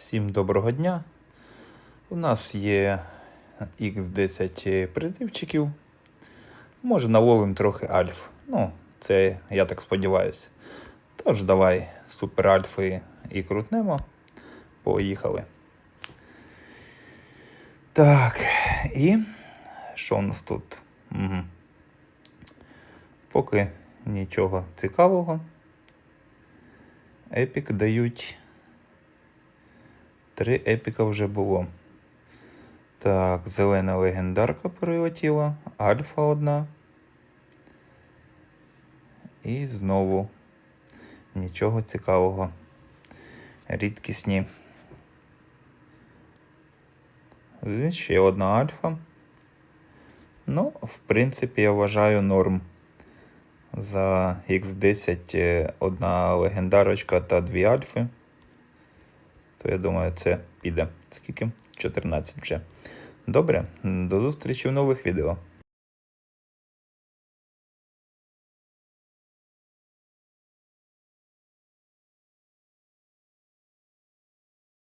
Всім доброго дня. У нас є X10 призивчиків. Може, наловимо трохи альф. Ну, це я так сподіваюся. Тож давай супер альфи і крутнемо. Поїхали. Так, і що у нас тут? Угу. Поки нічого цікавого. Епік дають. Три епіка вже було. Так, зелена легендарка прилетіла, альфа одна. І знову нічого цікавого. Рідкісні. Ще одна альфа. Ну, в принципі, я вважаю норм. За X10 е, одна легендарочка та дві альфи. То я думаю, це піде. Скільки? 14 вже. Добре, до зустрічі в нових відео.